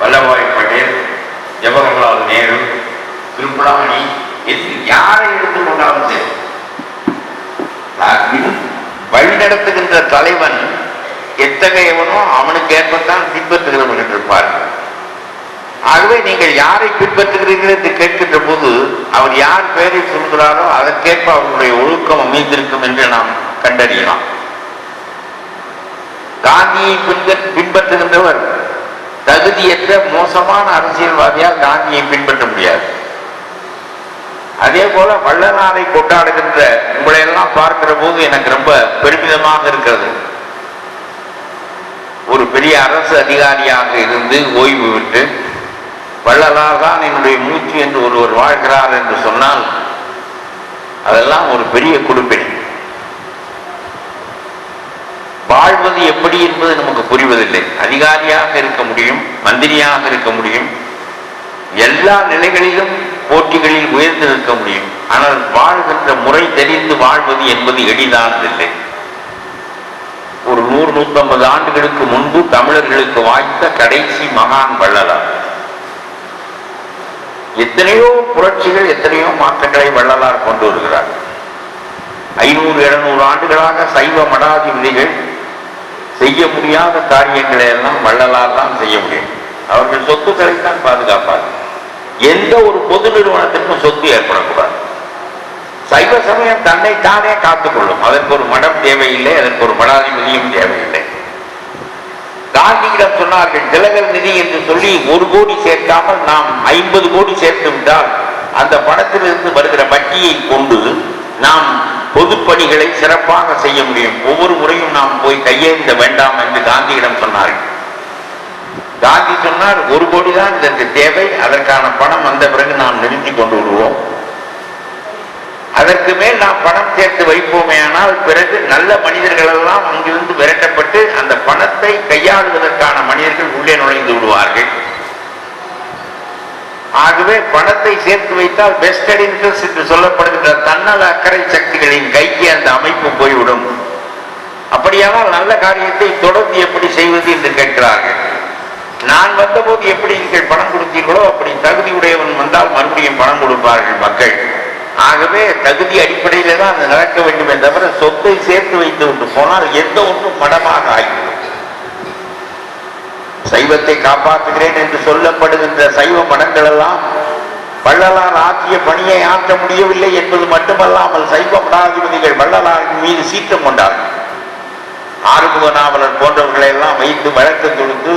வல்லபாய் பட்டேல் ஜவஹர்லால் நேரு கிருப்பலாமணி என்று யாரை எடுத்துக்கொண்டாலும் சரி. வழிநடத்துகின்ற தலைவன் எத்தகையவனோ அவனுக்கு ஏற்பத்தான் என்று இருப்பார்கள். ஆகவே நீங்கள் யாரை பின்பற்றுகிறீர்கள் என்று கேட்கின்ற போது அவர் யார் பெயரை சொல்கிறாரோ அதற்கேற்ப அவருடைய ஒழுக்கம் அமைந்திருக்கும் என்று நாம் கண்டறியலாம். காந்தியை பின்பற்றுகின்றவர் தகுதியற்ற மோசமான அரசியல்வாதியால் காந்தியை பின்பற்ற முடியாது. அதே போல வள்ளலாரை கொண்டாடுகின்ற உங்களை எல்லாம் பார்க்கிற போது எனக்கு ரொம்ப பெருமிதமாக இருக்கிறது. ஒரு பெரிய அரசு அதிகாரியாக இருந்து ஓய்வு விட்டு வள்ளலார் தான் என்னுடைய மூச்சு என்று ஒருவர் வாழ்கிறார் என்று சொன்னால் அதெல்லாம் ஒரு பெரிய குடுப்பினை. வாழ்வது எப்படி என்பது நமக்கு புரிவதில்லை. அதிகாரியாக இருக்க முடியும் மந்திரியாக இருக்க முடியும். எல்லா நிலைகளிலும் போட்டிகளில் உயர்ந்து நிற்க முடியும். ஆனால் வாழ்கின்ற முறை தெரிந்து வாழ்வது என்பது எளிதானதில்லை. ஒரு நூறு நூற்றம்பது ஆண்டுகளுக்கு முன்பு தமிழர்களுக்கு வாய்த்த கடைசி மகான் வள்ளலார். எத்தனையோ புரட்சிகள் எத்தனையோ மாற்றங்களை வள்ளலார் கொண்டு வருகிறார். ஐநூறு இருநூறு ஆண்டுகளாக சைவ மடாதிபதிகள் செய்ய முடியாத காரியங்களை எல்லாம் வள்ளலால் தான் செய்ய முடியும். அவர்கள் சொத்துக்களை தான் பாதுகாப்பார்கள் எந்த ஒரு பொது நிறுவனத்திற்கும் சொத்து ஏற்படக்கூடாது. சைவ சமயம் தன்னை தானே காத்துக்கொள்ளும். அதற்கு ஒரு மடம் தேவையில்லை அதற்கு ஒரு மடாதிபதியும் தேவையில்லை. காந்தியிடம் சொன்னார்கள் திலகர் நிதி என்று சொல்லி ஒரு கோடி சேர்க்காமல் நாம் ஐம்பது கோடி சேர்த்து விட்டால் அந்த பணத்திலிருந்து வருகிற வட்டியை கொண்டு நாம் பொது பணிகளை சிறப்பாக செய்ய முடியும். ஒவ்வொரு முறையும் நாம் போய் கையேந்த வேண்டாம் என்று காந்தியிடம் சொன்னார்கள். காந்தி சொன்னார் ஒரு கோடி தான் இதற்கு தேவை. அதற்கான பணம் வந்த பிறகு நாம் நிறுத்தி கொண்டு விடுவோம். அதற்கு மேல் நாம் பணம் சேர்த்து வைப்போமே ஆனால் பிறகு நல்ல மனிதர்கள் எல்லாம் அங்கிருந்து விரட்டப்பட்டு அந்த பணத்தை கையாளுவதற்கான மனிதர்கள் உள்ளே நுழைந்து விடுவார்கள். ஆகவே பணத்தை சேர்த்து வைத்தால் பெஸ்டட் இன்ட்ரெஸ்ட் என்று சொல்லப்படுகின்ற தன்னல அக்கறை சக்திகளின் கைக்கு அந்த அமைப்பு போய்விடும். அப்படியானால் நல்ல காரியத்தை தொடர்ந்து எப்படி செய்வது என்று கேட்கிறார்கள். நான் வந்தபோது எப்படி நீங்கள் பணம் கொடுத்தீர்களோ அப்படி தகுதியுடையவன் வந்தால் மறுபடியும் பணம் கொடுப்பார்கள் மக்கள். ஆகவே தகுதி அடிப்படையிலே தான் அது நடக்க வேண்டுமே தவிர சொத்தை சேர்த்து வைத்து விட்டு போனால் எந்த ஒன்றும் மடமாக ஆகிவிடும். சைவத்தை காப்பாற்றுகிறேன் என்று சொல்லப்படுகின்ற சைவ மடங்கள் எல்லாம் வள்ளலார் ஆற்றிய பணியை ஆற்ற முடியவில்லை என்பது மட்டுமல்லாமல் சைவ மடாதிபதிகள் வள்ளலாரின் மீது சீற்றம் கொண்டார்கள். ஆறுமுக நாவலர் போன்றவர்களை எல்லாம் வைத்து வழக்கு தொடுத்து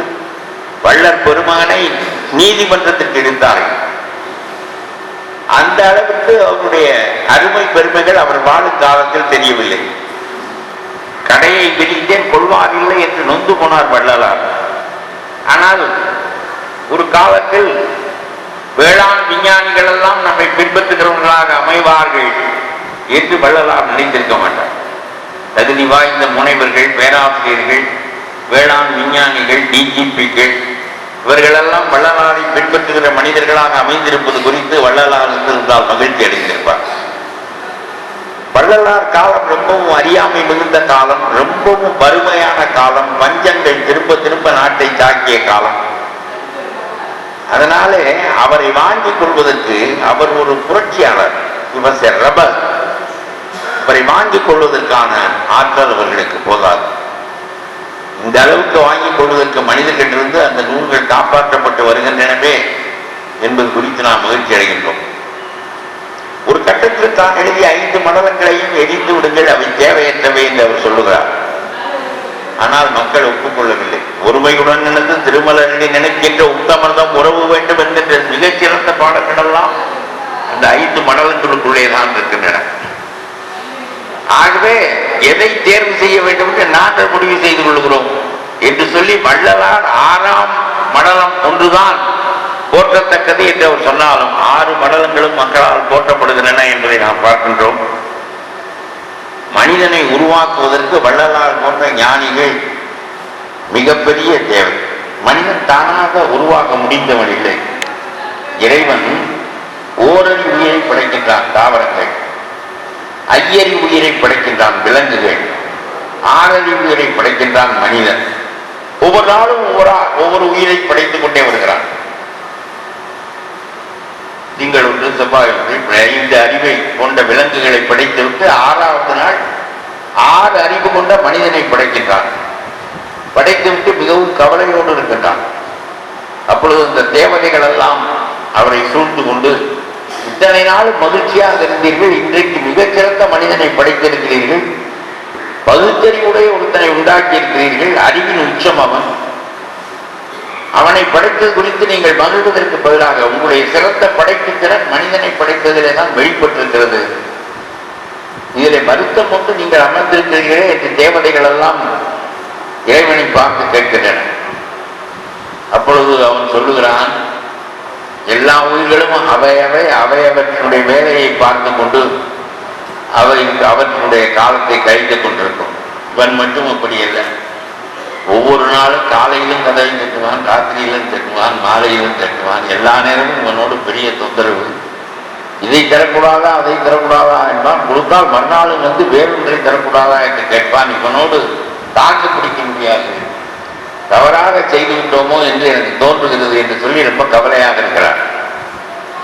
வள்ளல் பெருமானை நீதிமன்றத்திற்கு இழுத்தார்கள். அந்த அளவுக்கு அவருடைய அருமை பெருமைகள் அவர் வாழும் காலத்தில் தெரியவில்லை. கடையை விரிந்தேன் கொள்வார் இல்லை என்று நொந்து போனார் வள்ளலார். ஆனால் ஒரு காலத்தில் வேளாண் விஞ்ஞானிகள் எல்லாம் நம்மை பின்பற்றுகிறவர்களாக அமைவார்கள் என்று வள்ளலார் நினைத்திருக்க மாட்டார். தகுதி வாய்ந்த முனைவர்கள் பேராசிரியர்கள் வேளாண் விஞ்ஞானிகள் டிஜிபிகள் இவர்களெல்லாம் வள்ளலாரை பின்பற்றுகிற மனிதர்களாக அமைந்திருப்பது குறித்து வள்ளலார் இருந்திருந்தால் மகிழ்ச்சி அடைந்திருப்பார். வள்ளலார் காலம் ரொம்பவும் அறியாமை மிகுந்த காலம் ரொம்பவும் வறுமையான காலம் வஞ்சங்கள் திரும்ப திரும்ப நாட்டை தாக்கிய காலம். அதனாலே அவரை வாங்கிக் கொள்வதற்கு அவர் ஒரு புரட்சியாளர் இவர் ரபர் அவரை வாங்கிக் கொள்வதற்கான ஆற்றல் அவர்களுக்கு போதாது. இந்த அளவுக்கு வாங்கிக் கொள்வதற்கு மனிதர்களிலிருந்து அந்த நூல்கள் காப்பாற்றப்பட்டு வருகின்றனவே என்பது குறித்து நாம் மகிழ்ச்சி அடைகின்றோம். ஒரு கட்டத்தில் தான் எழுதிய ஐந்து மண்டலங்களையும் எரித்து விடுங்கள் அவை தேவையற்றவை என்று அவர் சொல்லுகிறார். ஆனால் மக்கள் ஒப்புக்கொள்ளவில்லை. ஒருமையுடன் நினைந்து திருமலர்களை நினைக்கின்ற உத்தமர்தம் உறவு வேண்டும் என்கின்ற மிகச்சிறந்த பாடல்கள் எல்லாம் அந்த ஐந்து மண்டலங்களுக்குள்ளே தான் இருக்கின்றன. ஆகவே எதை தேர்வு செய்ய வேண்டும் என்று நாங்கள் முடிவு செய்து கொள்கிறோம் என்று சொல்லி வள்ளலார் ஆறாம் மடலம் ஒன்றுதான் போற்றத்தக்கது என்று அவர் சொன்னாலும் ஆறு மடலங்களும் மக்களால் போற்றப்படுகின்றன என்பதை நாம் பார்க்கின்றோம். மனிதனை உருவாக்குவதற்கு வள்ளலார் போன்ற ஞானிகள் மிகப்பெரிய தேவை. மனிதன் தானாக உருவாக்க முடிந்தவன் இல்லை. இறைவன் ஓரறி உயிரை படைக்கின்றான் தாவரங்கள் ஐயறி உயிரை படைக்கின்றான் விலங்குகள் ஆறறி உயிரை படைக்கின்றான் மனிதன். ஒவ்வொரு நாளும் ஒவ்வொரு ஒவ்வொரு உயிரை படைத்துக் கொண்டே வருகிறான். திங்கள் ஒன்று செவ்வாய் ஒன்று. ஐந்து அறிவை கொண்ட விலங்குகளை படைத்துவிட்டு ஆறாவது நாள் ஆறு அறிவு கொண்ட மனிதனை படைக்கின்றான். படைத்துவிட்டு மிகவும் கவலையோடு இருக்கின்றான். அப்பொழுது இந்த தேவதைகள் எல்லாம் அவரை சூழ்ந்து கொண்டு இத்தனை நாள் மகிழ்ச்சியாக இருந்தீர்கள் இன்றைக்கு மிகச்சிறந்த மனிதனை படைத்திருக்கிறீர்கள். பகுத்தறிவுடைய ஒருத்தனை உண்டாக்கி இருக்கிறீர்கள் அறிவின் உச்சம் அவன். அவனை படைத்தது குறித்து நீங்கள் மகிழ்வதற்கு பதிலாக உங்களுடைய சிறந்த படைப்பு திறன் மனிதனை படைத்ததிலே தான் வெளிப்பட்டிருக்கிறது. இதிலே வருத்தம் கொண்டு நீங்கள் அமர்ந்திருக்கிறீர்களே என்று தேவதைகள் எல்லாம் இறைவனை பார்த்து கேட்கின்றன அப்பொழுது அவன் சொல்லுகிறான் எல்லா உயிர்களும் அவையவை அவையவற்றினுடைய வேலையை பார்த்து கொண்டு அவை அவற்றினுடைய காலத்தை கழித்து கொண்டிருக்கும். இவன் மட்டும் அப்படி இல்லை ஒவ்வொரு நாளும் காலையிலும் கதவை தட்டுவான் ராத்திரியிலும் தட்டுவான் மாலையிலும் தட்டுவான். எல்லா நேரமும் இவனோடு பெரிய தொந்தரவு. இதை தரக்கூடாதா அதை தரக்கூடாதா என்பான். கொடுத்தால் மறுநாளும் வந்து வேறொன்றை தரக்கூடாதா என்று கேட்பான். இவனோடு தாக்கு பிடிக்க முடியாது. தவறாக செய்து விட்டோமோ என்று எனக்கு தோன்றுகிறது என்று சொல்லி ரொம்ப கவலையாக இருக்கிறார்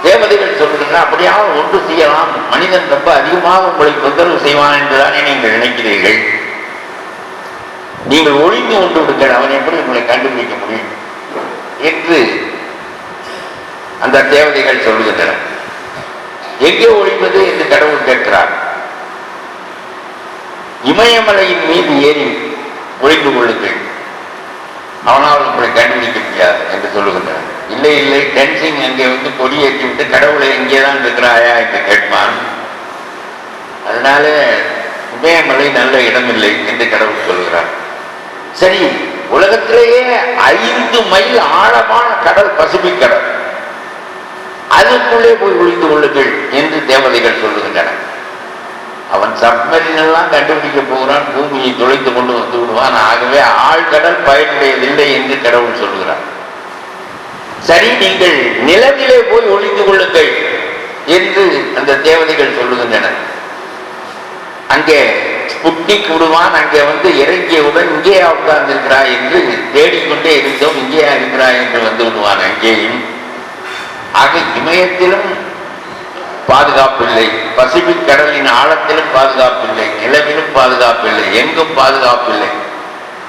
தேவதைகள் சொல்லுகின்றன அப்படியாக ஒன்று செய்யலாம். மனிதன் ரொம்ப அதிகமாக உங்களை தொந்தரவு செய்வான் என்றுதானே நீங்கள் நினைக்கிறீர்கள். நீங்கள் ஒழிந்து கொண்டு விடுங்கள் அவன் எப்படி உங்களை கண்டுபிடிக்க முடியும் என்று அந்த தேவதைகள் சொல்லுகின்றன. எங்கே ஒழிப்பது என்று கடவுள் கேட்கிறார். இமயமலையின் மீது ஏறி ஒழிந்து கொள்ளுங்கள். அவனால் உங்களை கண்டுபிடிக்க முடியாது என்று சொல்லுகின்றனர் இல்லை இல்லை டென்சிங் அங்கே வந்து கொடியேற்றி விட்டு கடவுளை இங்கே தான் இருக்கிறாயா என்று கேட்பான். அதனால இமயமலை நல்ல இடமில்லை என்று கடவுள் சொல்கிறார். சரி உலகத்திலேயே ஐந்து மைல் ஆழமான கடல் பசிபிக் கடல். அதுக்குள்ளே போய் ஒளிந்து கொள்ளுங்கள் என்று தேவதைகள் சொல்லுகின்றன. அவன் சப்மரின் எல்லாம் கண்டுபிடிக்க போகிறான் பூமியை துளைத்து கொண்டு வந்து விடுவான். ஆகவே ஆழ்கடல் பயனுடையதில்லை என்று கடவுள் சொல்லுகிறான் சரி நீங்கள் நிலவிலே போய் ஒளிந்து கொள்ளுங்கள் என்று அந்த தேவதைகள் சொல்லுகின்றன அங்கே ஸ்புட்னிக் விடுவான் அங்கே வந்து இறங்கியவுடன் என்று தேடிக்கொண்டே இருந்தோம். இங்கேயா இருக்கிறாய் என்று வந்து விடுவான் அங்கேயும் ஆக இமயத்திலும் பாதுகாப்பில்லை. பசிபிக் கடலின் ஆழத்திலும் பாதுகாப்பில்லை. நிலவிலும் பாதுகாப்பில்லை. எங்கும் பாதுகாப்பில்லை.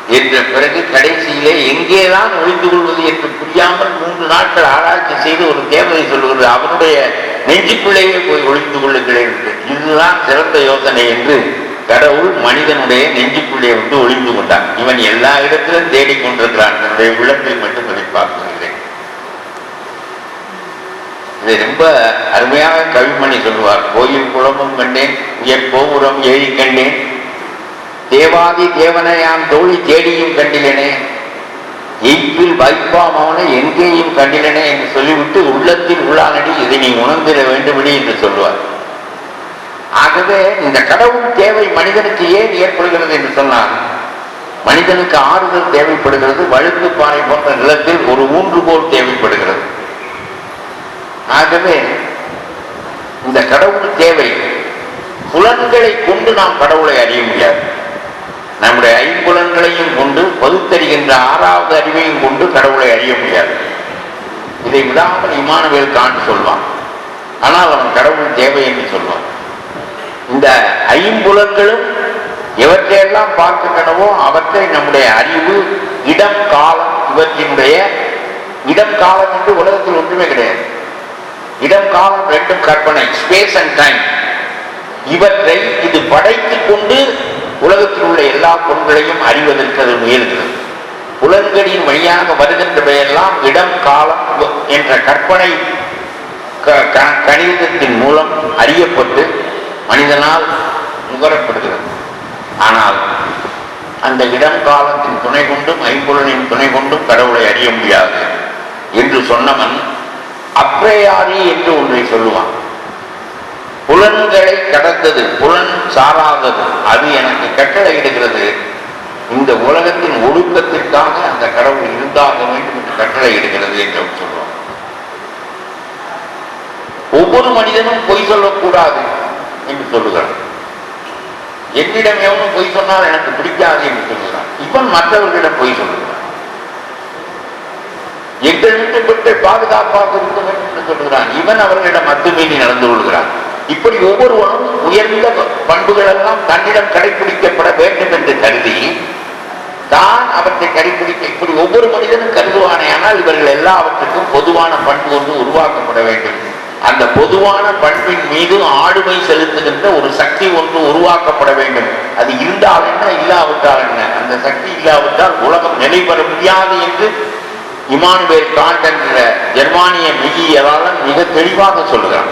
என்ற பிறகு கடைசியிலே எங்கேதான் ஒழிந்து கொள்வது என்று புரியாமல் மூன்று நாட்கள் ஆராய்ச்சி செய்து ஒரு தேவதை சொல்கிறது அவனுடைய நெஞ்சுக்குள்ளேயே போய் ஒழிந்து கொள்ளுங்கள் என்று. இதுதான் சிறந்த யோசனை என்று கடவுள் மனிதனுடைய நெஞ்சுக்குள்ளே வந்து ஒளிந்து கொண்டான். இவன் எல்லா இடத்திலும் தேடிக்கொண்டிருக்கிறான் தன்னுடைய உள்ளத்தில் மட்டும் அதை பார்க்கவில்லை இதை ரொம்ப அருமையாக கவிமணி சொல்லுவார். கோயில் குளமும் கண்டேன் உயர் கோபுரம் ஏழி கண்டேன். தேவாதி தேவனையான் தோழி தேடியும் கண்டிலனே. எய்ப்பில் வைப்பாம் அவனை எங்கேயும் கண்டிலனே என்று சொல்லிவிட்டு உள்ளத்தில் உள்ளானடி இதை நீ உணர்ந்திட வேண்டுமடி என்று சொல்லுவார். ஆகவே இந்த கடவுள் தேவை மனிதனுக்கு ஏன் ஏற்படுகிறது என்று சொன்னார் மனிதனுக்கு ஆறுதல் தேவைப்படுகிறது வழுக்கு பாறை போன்ற நிலத்தில் ஒரு ஊன்றுகோல் தேவைப்படுகிறது. ஆகவே இந்த கடவுள் தேவை புலன்களை கொண்டு நாம் கடவுளை அறிய முடியாது. நம்முடைய ஐம்புலன்களையும் கொண்டு பகுத்தறிகின்ற ஆறாவது அறிவையும் கொண்டு கடவுளை அறிய முடியாது. இதை விடாமல் இமானவேல் காண்டு சொல்வான். ஆனால் அவன் கடவுள் தேவை என்று சொல்வான். இந்த ஐம்புலங்களும் எவற்றையெல்லாம் பார்க்கின்றனவோ அவற்றை நம்முடைய அறிவு இடம் காலம் இவற்றினுடைய இடம் காலம் என்று உலகத்தில் ஒன்றுமே கிடையாது. இடம் காலம் ரெண்டும் கற்பனை ஸ்பேஸ் அண்ட் டைம் இவற்றை இது படைத்துக் கொண்டு உலகத்தில் உள்ள எல்லா பொருள்களையும் அறிவதற்கு அது முயல்கிறது. புலன்களின் வழியாக வருகின்றவையெல்லாம் இடம் காலம் என்ற கற்பனை க- க- கணிதத்தின் மூலம் அறியப்பட்டு மனிதனால் நுகரப்படுகிறது. ஆனால் அந்த இடம் காலத்தின் துணை கொண்டும் ஐம்பொருளின் துணை கொண்டும் கடவுளை அறிய முடியாது என்று சொன்னவன் அப்ரேயாரி என்று ஒன்றை சொல்லுவான். புலன்களை கடந்தது புலன் சாராதது அது எனக்கு கட்டளை இடுகிறது இந்த உலகத்தின் ஒழுக்கத்திற்காக அந்த கடவுள் இருந்தாக வேண்டும் என்று கட்டளை இடுகிறது என்று அவன் சொல்லுவான். ஒவ்வொரு மனிதனும் பொய் சொல்லக்கூடாது. என்று சொல்லுகிறான் என்னிடம் எவனும் பொய் சொன்னால் எனக்கு பிடிக்காது என்று சொல்லுகிறான். இவன் மற்றவர்களிடம் பொய் சொல்லுகிறான். எங்கள் வீட்டு பெண்கள் பாதுகாப்பாக இருக்க வேண்டும் என்று சொல்லுகிறான். இவன் அவர்களிடம் அத்துமீறி நடந்து கொள்கிறான் இப்படி ஒவ்வொருவனும் உயர்ந்த பண்புகள் எல்லாம் தன்னிடம் கடைபிடிக்கப்பட வேண்டும் என்று கருதி தான் அவற்றை கடைபிடிக்க இப்படி ஒவ்வொரு மனிதனும் கருதுவானே ஆனால் இவர்கள் எல்லாவற்றுக்கும் பொதுவான பண்பு ஒன்று உருவாக்கப்பட வேண்டும். அந்த பொதுவான பண்பின் மீது ஆளுமை செலுத்துகின்ற ஒரு சக்தி ஒன்று உருவாக்கப்பட வேண்டும். அது இருந்தால் என்ன இல்லாவிட்டால் என்ன? அந்த சக்தி இல்லாவிட்டால் உலகம் நிலை பெற முடியாது என்று இமானுவேல் காண்ட் என்ற ஜெர்மானிய மெய்யியலாளன் மிக தெளிவாக சொல்லுகிறான்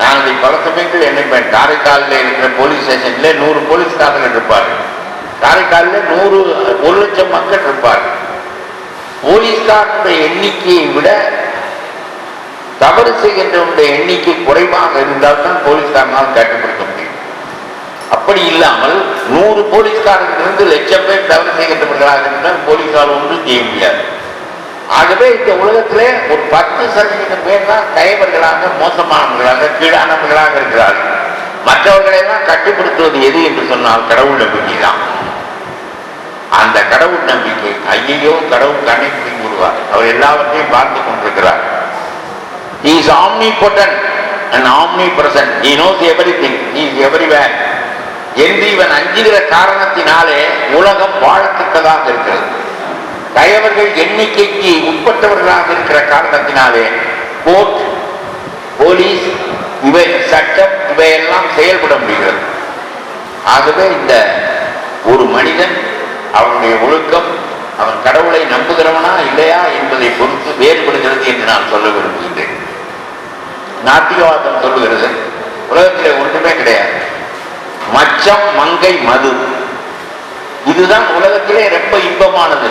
நான் அதை பல சமயங்கள் நினைப்பேன் காரைக்காலில் இருக்கிற போலீஸ் ஸ்டேஷன்ல நூறு போலீஸ்காரர்கள் இருப்பார்கள். காரைக்காலில் நூறு ஒரு லட்சம் மக்கள் இருப்பார்கள். போலீஸ்காரனுடைய எண்ணிக்கையை விட தவறு செய்கின்றவனுடைய எண்ணிக்கை குறைவாக இருந்தால் தான் போலீஸ்காரனால் கட்டுப்படுத்த முடியும். அப்படி இல்லாமல் நூறு போலீஸ்காரர்களிருந்து லட்சம் பேர் தவறு செய்கின்றவர்களாக இருந்தால் போலீஸால் ஒன்றும் செய்ய முடியாது. ஆகவே இந்த உலகத்திலே ஒரு பத்து சதவீதம் பேர் தான் கயவர்களாக மோசமானவர்களாக கீழானவர்களாக இருக்கிறார்கள். மற்றவர்களை எல்லாம் கட்டுப்படுத்துவது எது என்று சொன்னால் கடவுள் நம்பிக்கை தான். அந்த கடவுள் நம்பிக்கை ஐயையோ கடவுள் கண்ணை பிடிங்கி விடுவார். அவர் எல்லாவற்றையும் பார்த்து கொண்டிருக்கிறார். He is omnipotent and omnipresent. He knows everything. He is everywhere. என்று இவன் அஞ்சுகிற காரணத்தினாலே உலகம் வாழத்தக்கதாக இருக்கிறது கயவர்கள் எண்ணிக்கைக்கு உட்பட்டவர்களாக இருக்கிற காரணத்தினாலே கோர்ட் போலீஸ் இவை சட்டம் இவையெல்லாம் செயல்பட முடிகிறது ஆகவே இந்த ஒரு மனிதன் அவனுடைய ஒழுக்கம் அவன் கடவுளை நம்புகிறவனா இல்லையா என்பதை பொறுத்து வேறுபடுகிறது என்று நான் சொல்ல விரும்புகிறேன் நாத்திகவாதம் சொல்லுகிறது. உலகத்திலே ஒன்றுமே கிடையாது. மச்சம் மங்கை மது. இதுதான் உலகத்திலே ரொம்ப இன்பமானது.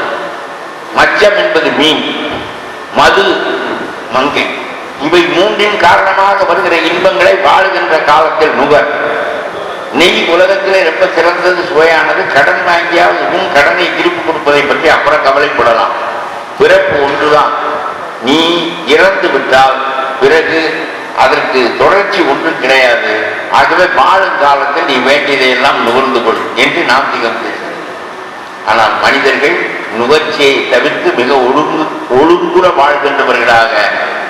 மச்சம் என்பது மீன் மது மங்கை. இவை மூன்றின் காரணமாக வருகிற இன்பங்களை வாழுகின்ற காலத்தில் நுகர். நெய் உலகத்திலே ரொம்ப சிறந்தது சுவையானது. கடன் வாங்கியாவது முன் கடனை திருப்பி கொடுப்பதை பற்றி அப்புறம் கவலைப்படலாம். பிறப்பு ஒன்றுதான். நீ இறந்து விட்டால் பிறகு அதற்கு தொடர்ச்சி ஒன்றும் கிடையாது. ஆகவே வாழும் காலத்தில் நீ வேண்டியதையெல்லாம் நுகர்ந்து கொள் என்று நாம் திகம் ஆனால் மனிதர்கள் நுகர்ச்சியை தவிர்த்து மிக ஒழுங்கு ஒழுங்குற வாழ்கின்றவர்களாக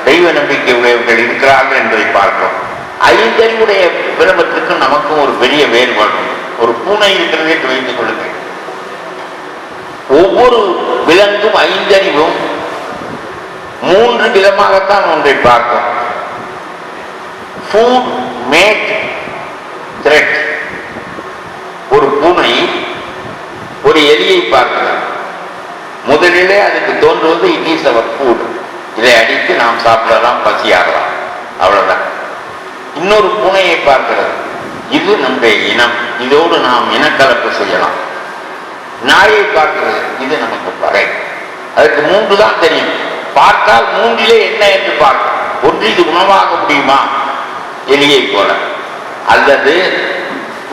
தெய்வ நம்பிக்கை உடையவர்கள் இருக்கிறார்கள் என்பதை பார்க்கிறோம். ஐந்தறிவுடைய பிரபத்திற்கும் நமக்கும் ஒரு பெரிய வேறுபாடு. ஒரு பூனை இருக்கிறதே என்று வைத்துக் கொள்ளுங்கள். ஒவ்வொரு விலங்கும் ஐந்தறிவும் மூன்று விதமாகத்தான் ஒன்றை பார்க்கும் ஃபுட் மேட் த்ரெட் ஒரு பூனை ஒரு எலியை பார்க்கிறது முதலிலே அதுக்கு தோன்றுவது இட் இஸ் அவர் ஃபுட் இதை அடித்து நாம் சாப்பிடலாம் பசியாகலாம் அவ்வளவுதான். இன்னொரு பூனையை பார்க்கிறது. இது நம்முடைய இனம். இதோடு நாம் இனக்கலப்பு செய்யலாம். நாயை பார்க்கிறது. இது நமக்கு பகை. அதுக்கு மூன்று தான் தெரியும். பார்த்தால் மூன்றிலே என்ன என்று பார்க்கும் ஒன்று இது உணவாக முடியுமா? எலியை போல. அல்லது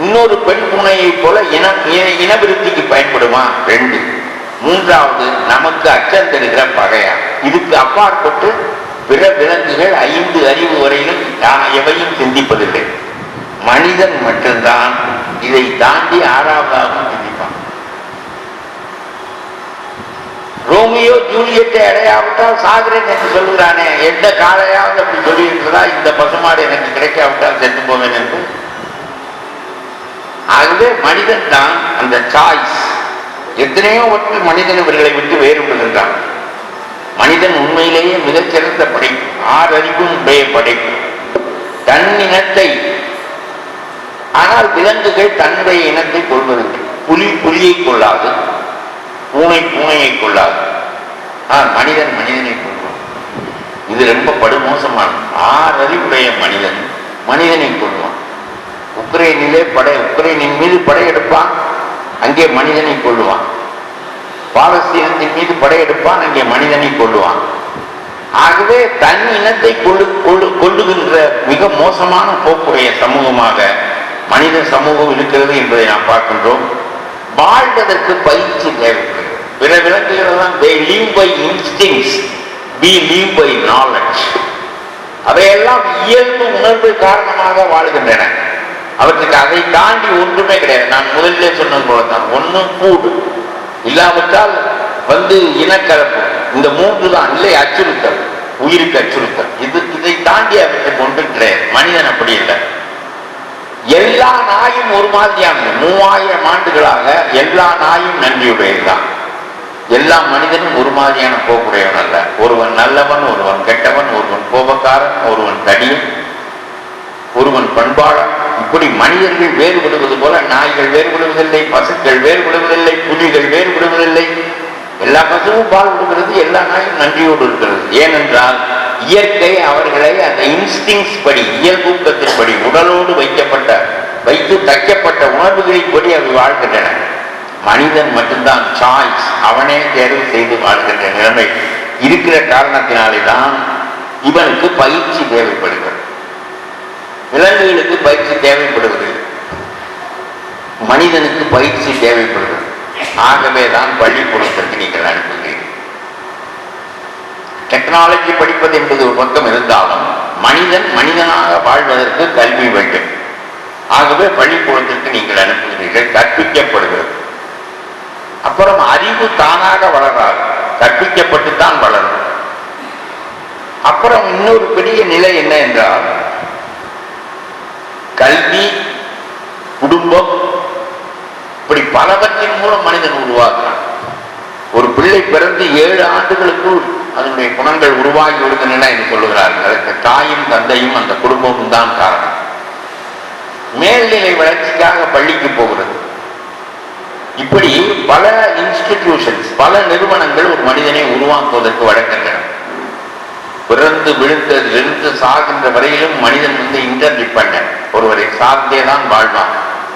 இன்னொரு பெண் பூனையை போல இன இன- இனவிருத்திக்கு பயன்படுமா? ரெண்டு. மூன்றாவது நமக்கு அச்சம் தருகிற பகையா? இதுக்கு அப்பாற்பட்டு பிற விலங்குகள் ஐந்து அறிவு வரையிலும் எவையும் சிந்திப்பதில்லை. மனிதன் மட்டும்தான். இதை தாண்டி ஆறாவதாகவும் ரோமியோ ஜூலியட்டை அடையாவிட்டால் சாகிறேன் என்று சொல்கிறானே எந்த காலையாவது அப்படி சொல்லியிருக்கிறதா? இந்த பசுமாடு எனக்கு கிடைக்காவிட்டால் செத்து போவேன் என்று. ஆகவே மனிதன் தான் அந்த சாய்ஸ் எத்தனையோ ஒற்று மனிதன் இவர்களை விட்டு வேறுபடுகின்றான் மனிதன் உண்மையிலேயே மிகச்சிறந்த படைப்பு ஆறறிவும் உடைய படைப்பு தன் இனத்தை ஆனால் விலங்குகள் தன்னுடைய இனத்தை கொள்வதில்லை. புலி புலியை கொள்ளாது. பூனை பூனையை கொள்ளாது ஆனால் மனிதன் மனிதனை கொள்வான் இது ரொம்ப படுமோசமானது ஆறறிவுடைய மனிதன் மனிதனை கொள்வான் உக்ரைனிலே படை உக்ரைனின் மீது படையெடுப்பான் அங்கே மனிதனை கொள்ளுவான் பாலஸ்தீனத்தின் மீது படையெடுப்பான் அங்கே மனிதனை கொள்ளுவான் ஆகவே தன் இனத்தை கொள்ளு கொள்ளு கொள்ளுகின்ற மிக மோசமான போக்குடைய சமூகமாக மனித சமூகம் இருக்கிறது என்பதை நாம் பார்க்கின்றோம். வாழ்வதற்கு பயிற்சி தேவை பிற விலங்குகள் எல்லாம் they live by instincts we live by அவையெல்லாம் இயல்பு உணர்வு காரணமாக வாழ்கின்றன. அவற்றுக்கு அதை தாண்டி ஒன்றுமே கிடையாது. நான் முதலிலே சொன்னது போல தான் ஒன்றும் கூடு. இல்லாவிட்டால் வந்து இனக்கலப்பு. இந்த மூன்று தான். இல்லை அச்சுறுத்தல். உயிருக்கு அச்சுறுத்தல். இது இதை தாண்டி அவற்றை ஒன்றும் கிடையாது. மனிதன் அப்படி இல்லை. எல்லா நாயும் ஒரு மாதிரியானது. மூவாயிரம் ஆண்டுகளாக எல்லா நாயும் நன்றியுடையதுதான். எல்லா மனிதனும் ஒரு மாதிரியான போக்குடையவன் அல்ல. ஒருவன் நல்லவன் ஒருவன் கெட்டவன் ஒருவன் கோபக்காரன் ஒருவன் தடியன் ஒருவன் பண்பாளன். இப்படி மனிதர்கள் வேறுபடுவது போல நாய்கள் வேறுபடுவதில்லை பசுக்கள் வேறுபடுவதில்லை புலிகள் வேறுபடுவதில்லை. எல்லா பசுவும் பால் விடுகிறது எல்லா நாயும் நன்றியோடு இருக்கிறது. ஏனென்றால் இயற்கை அவர்களை அந்த இன்ஸ்டிங்ஸ் படி இயல்பூக்கத்தின்படி உடலோடு வைக்கப்பட்ட வைத்து தைக்கப்பட்ட உணர்வுகளின்படி அவை வாழ்கின்றன. மனிதன் மட்டும்தான் சாய்ஸ் அவனே தேர்வு செய்து வாழ்கின்ற நிலைமை இருக்கிற காரணத்தினாலே தான் இவனுக்கு பயிற்சி தேவைப்படுகிறது. விலங்குகளுக்கு பயிற்சி தேவைப்படுவது மனிதனுக்கு பயிற்சி தேவைப்படுகிறது. ஆகவே தான் பள்ளிக்கூடத்திற்கு நீங்கள் அனுப்புகிறீர்கள். டெக்னாலஜி படிப்பது என்பது ஒரு பக்கம் இருந்தாலும் மனிதன் மனிதனாக வாழ்வதற்கு கல்வி வேண்டும். ஆகவே பள்ளிக்கூடத்திற்கு நீங்கள் அனுப்புகிறீர்கள். அறிவு தானாக வளராது. கற்பிக்கப்பட்டுத்தான் வளரும். அப்புறம் இன்னொரு பெரிய நிலை என்ன என்றால் கல்வி குடும்பம் இப்படி பலவற்றின் மூலம் மனிதன் உருவாக்குறான் ஒரு பிள்ளை பிறந்து ஏழு ஆண்டுகளுக்குள் அதனுடைய குணங்கள் உருவாகி விடுகின்றன என்று சொல்லுகிறார்கள். அதற்கு தாயும் தந்தையும் அந்த குடும்பமும் தான் காரணம். மேல்நிலை வளர்ச்சிக்காக பள்ளிக்கு போகிறது. இப்படி பல இன்ஸ்டிடியூஷன்ஸ் பல நிறுவனங்கள் ஒரு மனிதனை உருவாக்குவதற்கு வழங்குகின்றன பிறந்து விழுந்ததிலிருந்து சாகின்ற வரையிலும் மனிதன் வந்து இன்டர் டிபெண்டன்ட் ஒருவரை சார்ந்தே தான் வாழ்வான்.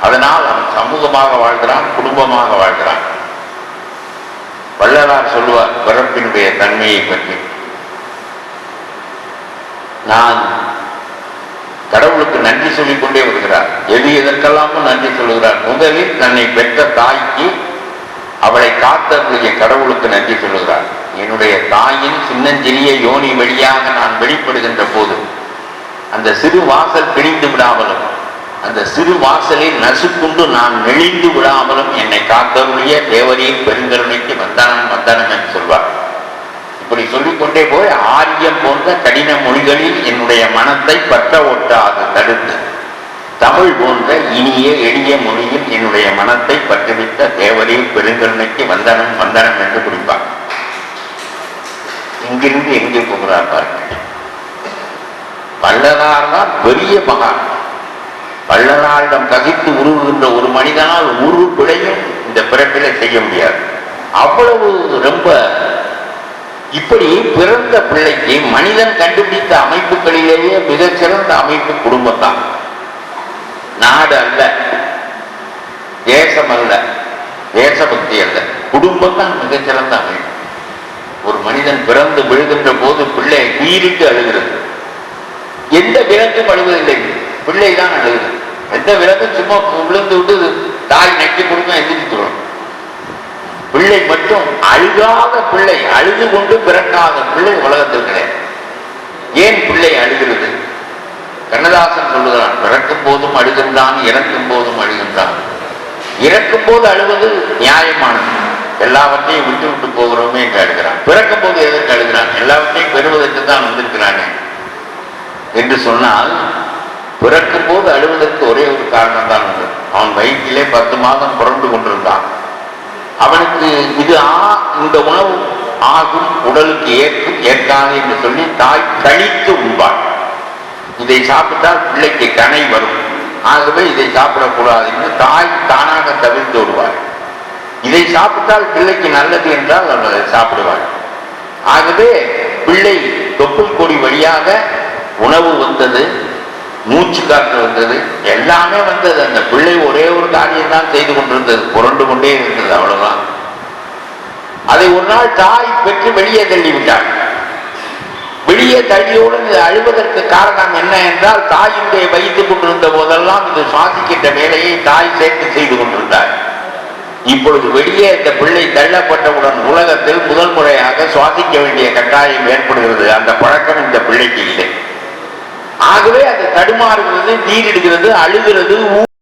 அதனால் அவன் சமூகமாக வாழ்கிறான் குடும்பமாக வாழ்கிறான். வள்ளலார் சொல்லுவார் பிறப்பினுடைய தன்மையை பற்றி. நான் கடவுளுக்கு நன்றி சொல்லிக் கொண்டே வருகிறார். எது எதற்கெல்லாமும் நன்றி சொல்லுகிறார். முதலில் தன்னை பெற்ற தாய்க்கு அவளை காத்தருடைய கடவுளுக்கு நன்றி சொல்லுகிறார். என்னுடைய தாயின் சின்னஞ்சிறிய யோனி வழியாக நான் வெளிப்படுகின்ற போது அந்த சிறு வாசல் பிரிந்து விடாமலும் அந்த சிறு வாசலில் நசுக்குண்டு நான் நெளிந்து விடாமலும் என்னை காத்தருடைய தேவரின் பெருங்கருணைக்கு வந்தானம் வந்தானம் என்று சொல்வார். இப்படி சொல்லிக்கொண்டே போய் ஆரியம் போன்ற கடின மொழிகளில் என்னுடைய மனத்தை பற்ற ஒட்டாது தடுத்து. தமிழ் போன்ற இனிய எளிய மொழியில் என்னுடைய மனத்தை பற்றுவித்த தேவரையும் பெருங்கருணைக்கு வந்தனம் வந்தனம் என்று குறிப்பார். இங்கிருந்து எங்கே போகிறார் பாருங்கள். வள்ளலார் தான் பெரிய மகான். வள்ளலாரிடம் கசித்து உருவுகின்ற ஒரு மனிதனால் ஒரு பிழையும் இந்த பிறப்பில செய்ய முடியாது. அவ்வளவு ரொம்ப இப்படி பிறந்த பிள்ளைக்கு மனிதன் கண்டுபிடித்த அமைப்புகளிலேயே மிகச்சிறந்த அமைப்பு குடும்பம் தான் நாடு அல்ல தேசம் அல்ல தேசபக்தி அல்ல குடும்பம் தான் மிகச்சிறந்த அமைப்பு. ஒரு மனிதன் பிறந்து விழுகின்ற போது பிள்ளை உயிருக்கு அழுகிறது. எந்த விலங்கும் அழுவதில்லை. பிள்ளை தான் அழுகுது எந்த விலங்கும் சும்மா விழுந்து விட்டு தாய் நக்கி கொடுக்க எந்திரிச்சு பிள்ளை மட்டும் அழுகாத பிள்ளை அழுது கொண்டு பிறக்காத பிள்ளை உலகத்தில் கிடையாது ஏன் பிள்ளை அழுகிறது? கண்ணதாசன் சொல்லுகிறான் பிறக்கும் போதும் அழுகின்றான் இறக்கும் போதும் அழுகின்றான். இறக்கும் போது அழுவது நியாயமானது. எல்லாவற்றையும் விட்டு விட்டு போகிறோமே என்று அழுகிறான். பிறக்கும் போது எதற்கு அழுகிறான்? எல்லாவற்றையும் பெறுவதற்கு தான் வந்திருக்கிறானே என்று சொன்னால் பிறக்கும் போது அழுவதற்கு ஒரே ஒரு காரணம் தான் உண்டு. அவன் வயிற்றிலே பத்து மாதம் புரண்டு கொண்டிருந்தான். அவனுக்கு இது ஆ இந்த உணவு ஆகும் உடலுக்கு ஏற்கும் ஏற்காது என்று சொல்லி தாய் கழித்து உண்பாள். இதை சாப்பிட்டால் பிள்ளைக்கு கனை வரும். ஆகவே இதை சாப்பிடக்கூடாது என்று தாய் தானாக தவிர்த்து விடுவாள். இதை சாப்பிட்டால் பிள்ளைக்கு நல்லது என்றால் அவள் அதை சாப்பிடுவாள். ஆகவே பிள்ளை தொப்புள் கொடி வழியாக உணவு வந்தது. மூச்சு காற்று வந்தது. எல்லாமே வந்தது. அந்த பிள்ளை ஒரே ஒரு காரியம் தான் செய்து கொண்டிருந்தது. புரண்டு கொண்டே இருந்தது. அவ்வளவுதான். அதை ஒரு நாள் தாய் பெற்று வெளியே தள்ளி விட்டாள். வெளியே தள்ளியவுடன் இது அழுவதற்கு காரணம் என்ன என்றால் தாயினுடைய வைத்துக் கொண்டிருந்த போதெல்லாம் இது சுவாசிக்கின்ற வேலையை தாய் சேர்த்து செய்து கொண்டிருந்தார் இப்பொழுது வெளியே இந்த பிள்ளை தள்ளப்பட்டவுடன் உலகத்தில் முதல் முறையாக சுவாசிக்க வேண்டிய கட்டாயம் ஏற்படுகிறது. அந்த பழக்கம் இந்த பிள்ளைக்கு இல்லை. ஆகவே அது தடுமாறுகிறது நீரிடுகிறது அழுகிறது